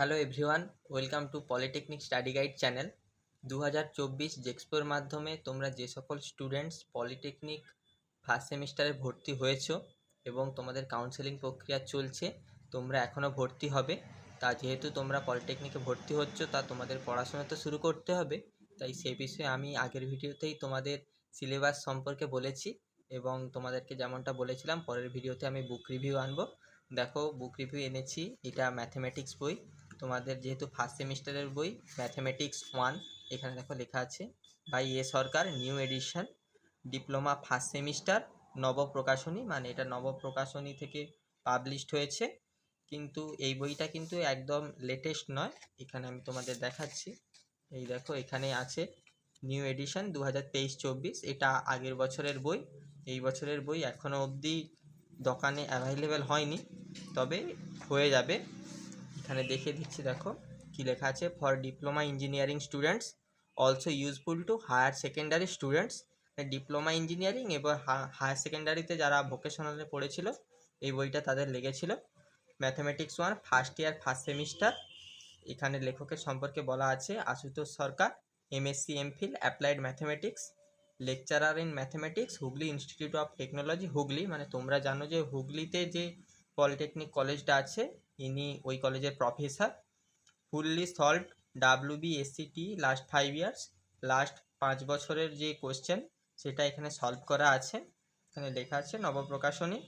Hello everyone welcome to polytechnic study guide channel দু হাজার চব্বিশ জেক্সপোর মাধ্যমে তোমরা যে সকল স্টুডেন্টস পলিটেকনিক ফার্স্ট সেমিস্টারে ভর্তি হয়েছো এবং তোমাদের কাউন্সেলিং প্রক্রিয়া চলছে, তোমরা এখনও ভর্তি হবে। তা যেহেতু তোমরা পলিটেকনিকে ভর্তি হচ্ছ, তা তোমাদের পড়াশোনা তো শুরু করতে হবে। তাই সেই বিষয়ে আমি আগের ভিডিওতেই তোমাদের সিলেবাস সম্পর্কে বলেছি এবং তোমাদেরকে যেমনটা বলেছিলাম, পরের ভিডিওতে আমি বুক রিভিউ আনব। দেখো বুক রিভিউ এনেছি, এটা ম্যাথমেটিক্স বই। তোমাদের যেহেতু ফার্স্ট সেমিস্টারের বই ম্যাথমেটিক্স ওয়ান এখানে দেখো লেখা আছে by A Sarkar new edition diploma first semester Nabaprakashani মানে এটা নবপ্রকাশনী থেকে পাবলিশড হয়েছে, কিন্তু এই বইটা কিন্তু একদম লেটেস্ট নয়, এখানে আমি তোমাদের দেখাচ্ছি, এই দেখো এখানে আছে নিউ এডিশন দু হাজার তেইশ চব্বিশ, এটা আগের বছরের বই, এই বছরের বই এখনও অবধি দোকানে অ্যাভেলেবেল হয়নি, তবে হয়ে যাবে এখানে দেখে দিচ্ছি, দেখো কি লেখা আছে for diploma engineering students also useful to higher secondary students diploma engineering এবং হায়ার সেকেন্ডারিতে যারা ভোকেশনালে পড়েছিল, এই বইটা তাদের লেগেছিল। Mathematics one first year first semester এখানে লেখকের সম্পর্কে বলা আছে, Ashutosh Sarkar MSc MPhil applied mathematics lecturer in mathematics Hooghly institute of technology Hooghly. মানে তোমরা জানো যে হুগলিতে যে পলিটেকনিক কলেজটা আছে ইনি ওই কলেজের professor. Fully solve W SCT last five years last পাঁচ বছরের যে কোশ্চেন সেটা এখানে সলভ করা আছে। এখানে লেখা আছে, Nabaprakashani,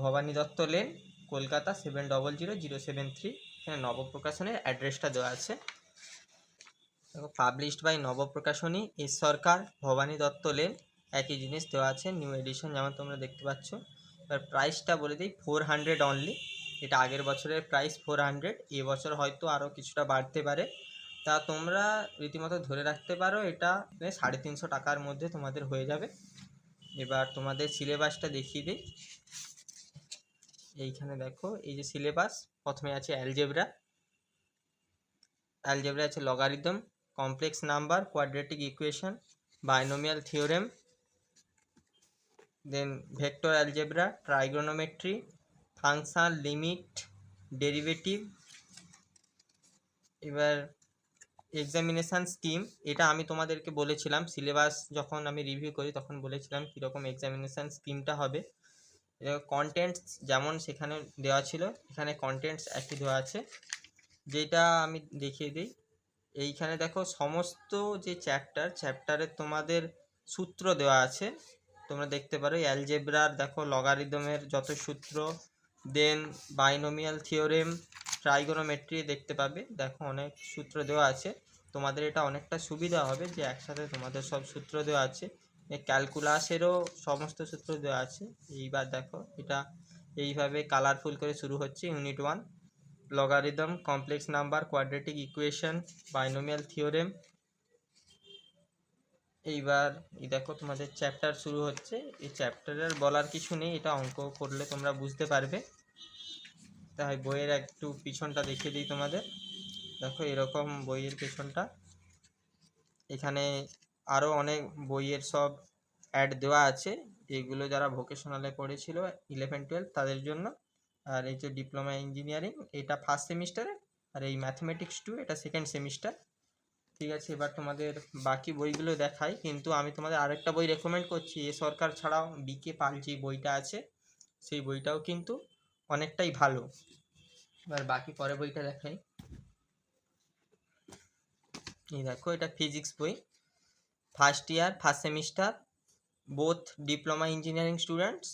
Bhabani Dutta lane, Kolkata seven double zero zero seven three এখানে নবপ্রকাশনের অ্যাড্রেসটা দেওয়া আছে। দেখো published by Nabaprakashani, S Sarkar, Bhabani Dutta lane, একই জিনিস দেওয়া আছে নিউ এডিশন যেমন তোমরা দেখতে পাচ্ছ। এবার প্রাইসটা বলে দিই ফোর হান্ড্রেড অনলি এটা আগের বছরের প্রাইস ফোর হান্ড্রেড এবছর হয়তো আরও কিছুটা বাড়তে পারে। তা তোমরা রীতিমতো ধরে রাখতে পারো, এটা সাড়ে তিনশো টাকার মধ্যে তোমাদের হয়ে যাবে। এবার তোমাদের সিলেবাসটা দেখিয়ে দিই। এইখানে দেখো, এই যে সিলেবাস প্রথমে আছে অ্যালজেব্রা অ্যালজেব্রা আছে logarithm complex number quadratic equation binomial theorem then vector algebra trigonometry function limit derivative, এবার এক্সামিনেশান স্কিম এটা আমি তোমাদেরকে বলেছিলাম সিলেবাস যখন আমি রিভিউ করি তখন বলেছিলাম কীরকম এক্সামিনেশান স্কিমটা হবে। কন্টেন্টস যেমন সেখানে দেওয়া ছিল, এখানে কন্টেন্টস একই দেওয়া আছে। যেটা আমি দেখিয়ে দিই, এইখানে দেখো সমস্ত যে চ্যাপ্টার চ্যাপ্টারে তোমাদের সূত্র দেওয়া আছে। তোমরা দেখতে পারো অ্যালজেব্রার দেখো লগারিদমের যত সূত্র দেন বাইনোমিয়াল থিওরেম ট্রাইগোনোমেট্রি দেখতে পাবে। দেখো অনেক সূত্র দেওয়া আছে। তোমাদের এটা অনেকটা সুবিধা হবে যে একসাথে তোমাদের সব সূত্র দেওয়া আছে। ক্যালকুলাসেরও সমস্ত সূত্র দেওয়া আছে। এইবার দেখো এটা এইভাবে কালারফুল করে শুরু হচ্ছে। Unit one logarithm complex number quadratic equation binomial theorem এইবার এই দেখো তোমাদের চ্যাপ্টার শুরু হচ্ছে। এই চ্যাপ্টারের বলার কিছু নেই, এটা অঙ্ক করলে তোমরা বুঝতে পারবে। তাই বইয়ের একটু পিছনটা দেখিয়ে দিই তোমাদের। দেখো এরকম বইয়ের পেছনটা। এখানে আরও অনেক বইয়ের সব অ্যাড দেওয়া আছে। এগুলো যারা ভোকেশনালে পড়েছিল ইলেভেন টুয়েলভ তাদের জন্য। আর এই যে ডিপ্লোমা ইঞ্জিনিয়ারিং এটা ফার্স্ট সেমিস্টারে আর এই ম্যাথমেটিক্স টু এটা সেকেন্ড সেমিস্টার ঠিক আছে, এবার তোমাদের বাকি বইগুলো দেখাই। কিন্তু আমি তোমাদের আরেকটা বই রেকমেন্ড করছি। এ সরকার ছাড়াও বিকে পাল যে বইটা আছে, সেই বইটাও কিন্তু অনেকটাই ভালো। এবার বাকি পরে বইটা দেখাই। এই দেখো, এটা ফিজিক্স বই। First year first semester both diploma engineering students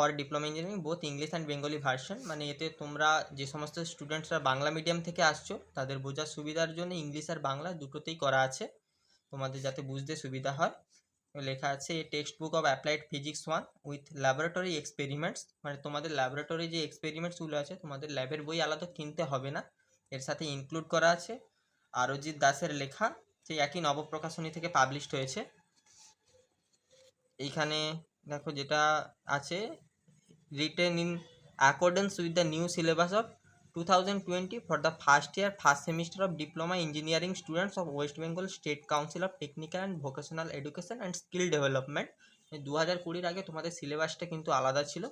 for diploma engineering both English and Bengali version মানে এতে তোমরা যে সমস্ত স্টুডেন্টসরা বাংলা মিডিয়াম থেকে আসছো, তাদের বোঝার সুবিধার জন্য ইংলিশ আর বাংলা দুটোতেই করা আছে। তোমাদের যাতে বুঝতে সুবিধা হয়। লেখা আছে text book of applied physics one with laboratory experiments মানে তোমাদের ল্যাবরেটরি যে এক্সপেরিমেন্টসগুলো আছে, তোমাদের ল্যাবের বই আলাদা কিনতে হবে না। এর সাথে ইনক্লুড করা আছে আরজিৎ দাসের লেখা সেই একই নবপ্রকাশনী থেকে পাবলিশড হয়েছে। এইখানে দেখো যেটা আছে accordance with the new syllabus of two thousand twenty for the first year first semester of diploma engineering students of West Bengal State Council of Technical and Vocational Education and Skill Development দু হাজার কুড়ির আগে তোমাদের সিলেবাসটা কিন্তু আলাদা ছিল।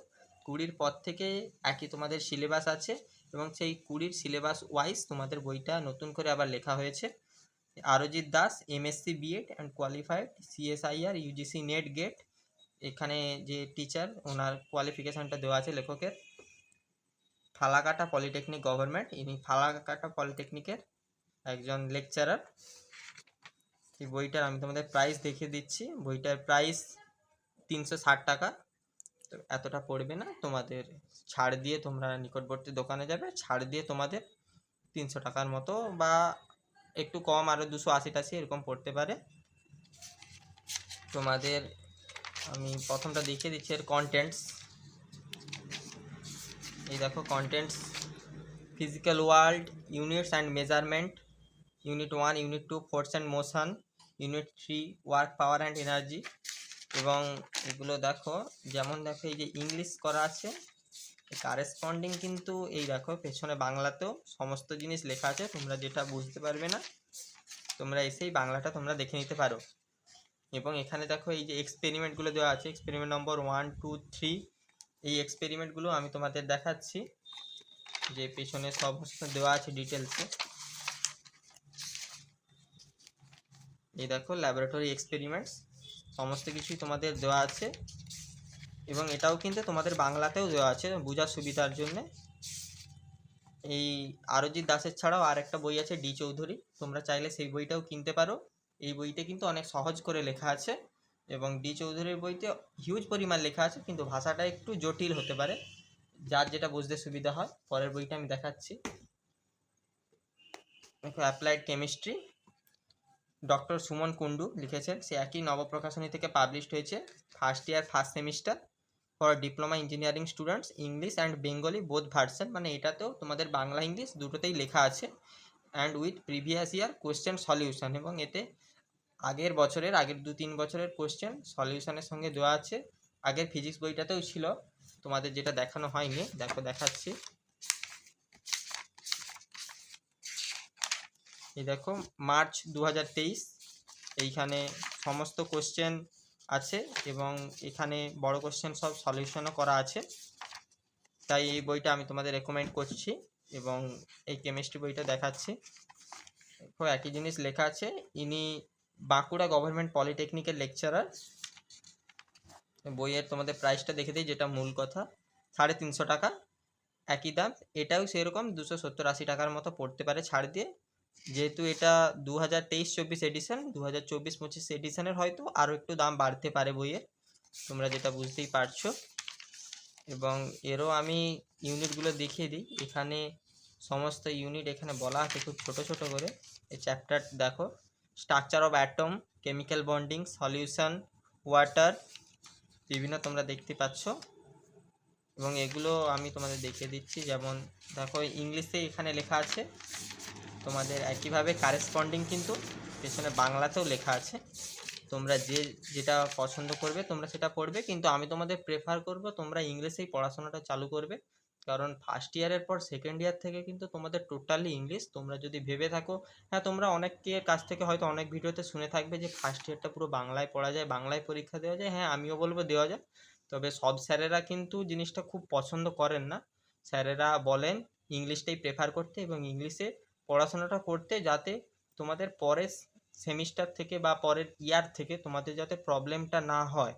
কুড়ির পর থেকে একই তোমাদের সিলেবাস আছে এবং সেই কুড়ির সিলেবাস ওয়াইজ তোমাদের বইটা নতুন করে আবার লেখা হয়েছে। Arijit Das MSc BEd and qualified CSIR UGC NET GATE এখানে যে টিচার ওনার কোয়ালিফিকেশানটা দেওয়া আছে লেখকের। ফালাকাটা পলিটেকনিক গভর্নমেন্ট ইনি ফালাকাটা পলিটেকনিকের একজন লেকচারার এই বইটার আমি তোমাদের প্রাইস দেখিয়ে দিচ্ছি। বইটার প্রাইস তিনশো ষাট টাকা। তো এতটা পড়বে না, তোমাদের ছাড় দিয়ে তোমরা নিকটবর্তী দোকানে যাবে, ছাড় দিয়ে তোমাদের তিনশো টাকার মতো বা একটু কম আরও দুশো আশি টাশি এরকম পড়তে পারে। তোমাদের আমি প্রথমটা দেখিয়ে দিচ্ছি এর কন্টেন্টস এই দেখো contents physical world units and measurement unit one unit two force and motion unit three work power and energy এবং এগুলো দেখো, যেমন দেখো এই যে ইংলিশ করা আছে কারেসপন্ডিং কিন্তু এই দেখো পেছনে বাংলাতেও সমস্ত জিনিস লেখা আছে, তোমরা যেটা বুঝতে পারবে না, তোমরা এসেই বাংলাটা তোমরা দেখে নিতে পারো। এবং এখানে দেখো এই যে এক্সপেরিমেন্টগুলো দেওয়া আছে experiment number one two three এই এক্সপেরিমেন্টগুলো আমি তোমাদের দেখাচ্ছি। যে পেছনে সমস্ত দেওয়া আছে ডিটেলসে এই দেখো ল্যাবরেটরি এক্সপেরিমেন্টস সমস্ত কিছুই তোমাদের দেওয়া আছে। এবং এটাও কিন্তু তোমাদের বাংলাতেও দেওয়া আছে, বোঝার সুবিধার জন্যে। এই আরজিৎ দাসের ছাড়াও আর একটা বই আছে ডি চৌধুরী, তোমরা চাইলে সেই বইটাও কিনতে পারো। এই বইতে কিন্তু অনেক সহজ করে লেখা আছে এবং ডি চৌধুরীর বইতে হিউজ পরিমাণ লেখা আছে, কিন্তু ভাষাটা একটু জটিল হতে পারে। যার যেটা বুঝতে সুবিধা হয়, পরের বইটা আমি দেখাচ্ছি। দেখো applied chemistry doctor Suman Kundu লিখেছেন। সে একই নবপ্রকাশনী থেকে পাবলিশড হয়েছে first year first semester for diploma engineering students English and Bengali both version মানে এটাতেও তোমাদের বাংলা ইংলিশ দুটোতেই লেখা আছে। And with previous year question solution এবং এতে আগের বছরের, আগের দু তিন বছরের কোয়েশ্চেন সলিউশনের সঙ্গে দেওয়া আছে। আগের ফিজিক্স বইটাতেও ছিল। তোমাদের যেটা দেখানো হয়নি, দেখো দেখাচ্ছি। এই দেখো, মার্চ দু হাজার তেইশ, এইখানে সমস্ত কোশ্চেন আছে এবং এখানে বড় কোশ্চেন সব সলিউশনও করা আছে। তাই এই বইটা আমি তোমাদের রেকমেন্ড করছি এবং এই কেমিস্ট্রি বইটা দেখাচ্ছি। দেখো, একই জিনিস লেখা আছে। ইনি বাঁকুড়া গভর্নমেন্ট পলিটেকনিকের লেকচারার বইয়ের তোমাদের প্রাইসটা দেখে দিই, যেটা মূল কথা। সাড়ে তিনশো টাকা, একই দাম। এটাও সেরকম দুশো সত্তর আশি টাকার মতো পড়তে পারে ছাড় দিয়ে। যেহেতু এটা দু হাজার তেইশ চব্বিশ এডিশন দু হাজার চব্বিশ পঁচিশ এডিশনের হয়তো আরও একটু দাম বাড়তে পারে বইয়ের। তোমরা যেটা বুঝতেই পারছ। এবং এরও আমি ইউনিটগুলো দেখিয়ে দিই। এখানে সমস্ত ইউনিট এখানে বলা আছে খুব ছোট ছোট করে। এই চ্যাপ্টার দেখো। Structure of atom, chemical bonding, solution, water, বিভিন্ন তোমরা দেখতে পাচ্ছ। এবং এগুলো আমি তোমাদের দেখিয়ে দিচ্ছি। যেমন দেখো, ইংলিশে এখানে লেখা আছে, তোমাদের একইভাবে কারেসপন্ডিং কিন্তু পেছনে বাংলাতেও লেখা আছে। তোমরা যে যেটা পছন্দ করবে, তোমরা সেটা পড়বে। কিন্তু আমি তোমাদের প্রেফার করব তোমরা ইংলিশেই পড়াশোনাটা চালু করবে। কারণ ফার্স্ট ইয়ারের পর সেকেন্ড ইয়ার থেকে কিন্তু তোমাদের টোটালি ইংলিশ তোমরা যদি ভেবে থাকো হ্যাঁ তোমরা অনেকের কাছ থেকে হয়তো অনেক ভিডিওতে শুনে থাকবে যে ফার্স্ট ইয়ারটা পুরো বাংলায় পড়া যায়, বাংলায় পরীক্ষা দেওয়া যায়। হ্যাঁ আমিও বলব দেওয়া যায়। তবে সব স্যারেরা কিন্তু জিনিসটা খুব পছন্দ করেন না। স্যারেরা বলেন ইংলিশটাই প্রেফার করতে এবং ইংলিশে পড়াশোনাটা করতে যাতে তোমাদের পরের সেমিস্টার থেকে বা পরের ইয়ার থেকে তোমাদের যাতে প্রবলেমটা না হয়।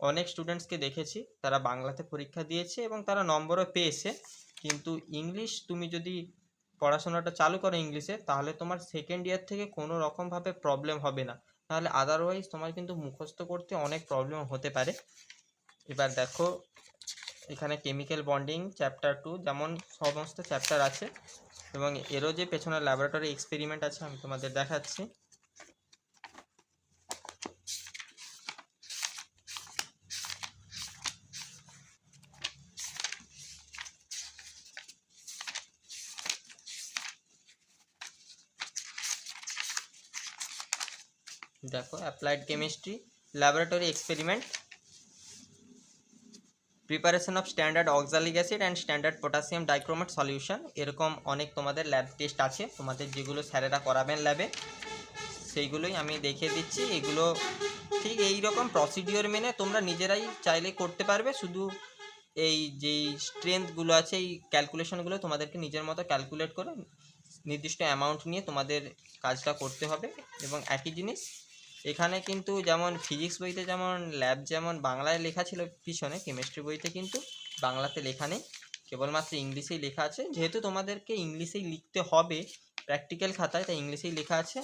অনেক স্টুডেন্টসকে দেখেছি, তারা বাংলাতে পরীক্ষা দিয়েছে এবং তারা নম্বরও পেয়েছে। কিন্তু ইংলিশ তুমি যদি পড়াশোনাটা চালু করো ইংলিশে, তাহলে তোমার সেকেন্ড ইয়ার থেকে কোনো রকমভাবে প্রবলেম হবে না। তাহলে আদারওয়াইজ তোমার কিন্তু মুখস্থ করতে অনেক প্রবলেম হতে পারে। এবার দেখো, এখানে কেমিক্যাল বন্ডিং চ্যাপ্টার টু যেমন সমস্ত চ্যাপ্টার আছে এবং এরও যে পেছনে ল্যাবরেটরি এক্সপেরিমেন্ট আছে আমি তোমাদের দেখাচ্ছি। দেখো applied chemistry laboratory experiment preparation of standard oxalic acid and standard potassium dichromate solution এরকম অনেক তোমাদের ল্যাব টেস্ট আছে, তোমাদের যেগুলো স্যারেরা করাবেন ল্যাবে সেইগুলোই আমি দেখিয়ে দিচ্ছি। এগুলো ঠিক এই রকম প্রসিডিওর মেনে তোমরা নিজেরাই চাইলে করতে পারবে। শুধু এই যেই স্ট্রেংথগুলো আছে, এই ক্যালকুলেশনগুলো তোমাদেরকে নিজের মতো ক্যালকুলেট করে নির্দিষ্ট অ্যামাউন্ট নিয়ে তোমাদের কাজটা করতে হবে। এবং একই জিনিস এখানে কিন্তু যেমন ফিজিক্স বইতে যেমন ল্যাব যেমন বাংলায় লেখা ছিল পিছনে কেমিস্ট্রি বইতে কিন্তু বাংলাতে লেখা নেই। কেবলমাত্র ইংলিশেই লেখা আছে। যেহেতু তোমাদেরকে ইংলিশেই লিখতে হবে প্র্যাকটিক্যাল খাতায়, তাই ইংলিশেই লেখা আছে।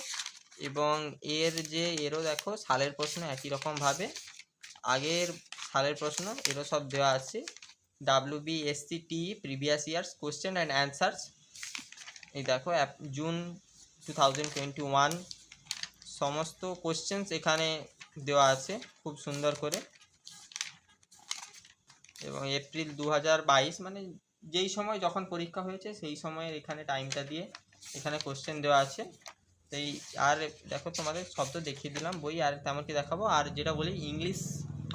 এবং এর যে এরও দেখো, সালের প্রশ্ন একই রকমভাবে আগের সালের প্রশ্ন, এরও সব দেওয়া আছে। W B S C T previous years question and answers এই দেখো June two thousand twenty one সমস্ত কোশ্চেন্স এখানে দেওয়া আছে, খুব সুন্দর করে। এবং এপ্রিল দু হাজার বাইশ মানে যেই সময় যখন পরীক্ষা হয়েছে, সেই সময়ের এখানে টাইমটা দিয়ে এখানে কোশ্চেন দেওয়া আছে। এই আর দেখো তোমাদের শব্দ দেখিয়ে দিলাম, বই আর তেমন কি দেখাবো। আর যেটা বলি ইংলিশ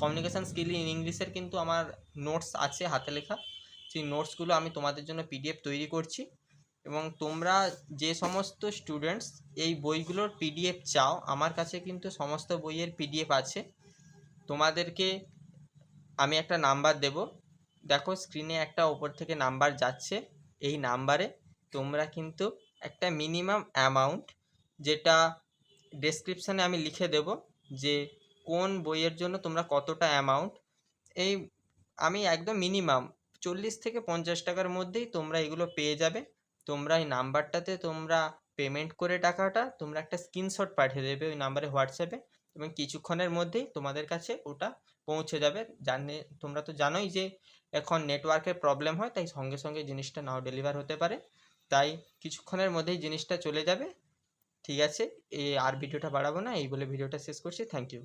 কমিউনিকেশান স্কিল ইন ইংলিশের কিন্তু আমার নোটস আছে হাতে লেখা। সেই নোটসগুলো আমি তোমাদের জন্য পিডিএফ তৈরি করছি। এবং তোমরা যে সমস্ত স্টুডেন্টস এই বইগুলোর পিডিএফ চাও, আমার কাছে কিন্তু সমস্ত বইয়ের পিডিএফ আছে। তোমাদেরকে আমি একটা নাম্বার দেব। দেখো স্ক্রিনে একটা ওপর থেকে নাম্বার যাচ্ছে। এই নাম্বারে তোমরা কিন্তু একটা মিনিমাম অ্যামাউন্ট যেটা ডেসক্রিপশানে আমি লিখে দেব যে কোন বইয়ের জন্য তোমরা কতটা অ্যামাউন্ট এই আমি একদম মিনিমাম চল্লিশ থেকে পঞ্চাশ টাকার মধ্যেই তোমরা এগুলো পেয়ে যাবে। তোমরা এই নাম্বারটাতে তোমরা পেমেন্ট করে টাকাটা তোমরা একটা স্ক্রিনশট পাঠিয়ে দেবে ওই নাম্বারে হোয়াটসঅ্যাপে এবং কিছুক্ষণের মধ্যেই তোমাদের কাছে ওটা পৌঁছে যাবে। জানে, তোমরা তো জানোই যে এখন নেটওয়ার্কের প্রবলেম হয়, তাই সঙ্গে সঙ্গে জিনিসটা নাও ডেলিভার হতে পারে। তাই কিছুক্ষণের মধ্যেই জিনিসটা চলে যাবে। ঠিক আছে এ আর ভিডিওটা বাড়াবো না, এই বলে ভিডিওটা শেষ করছি। Thank you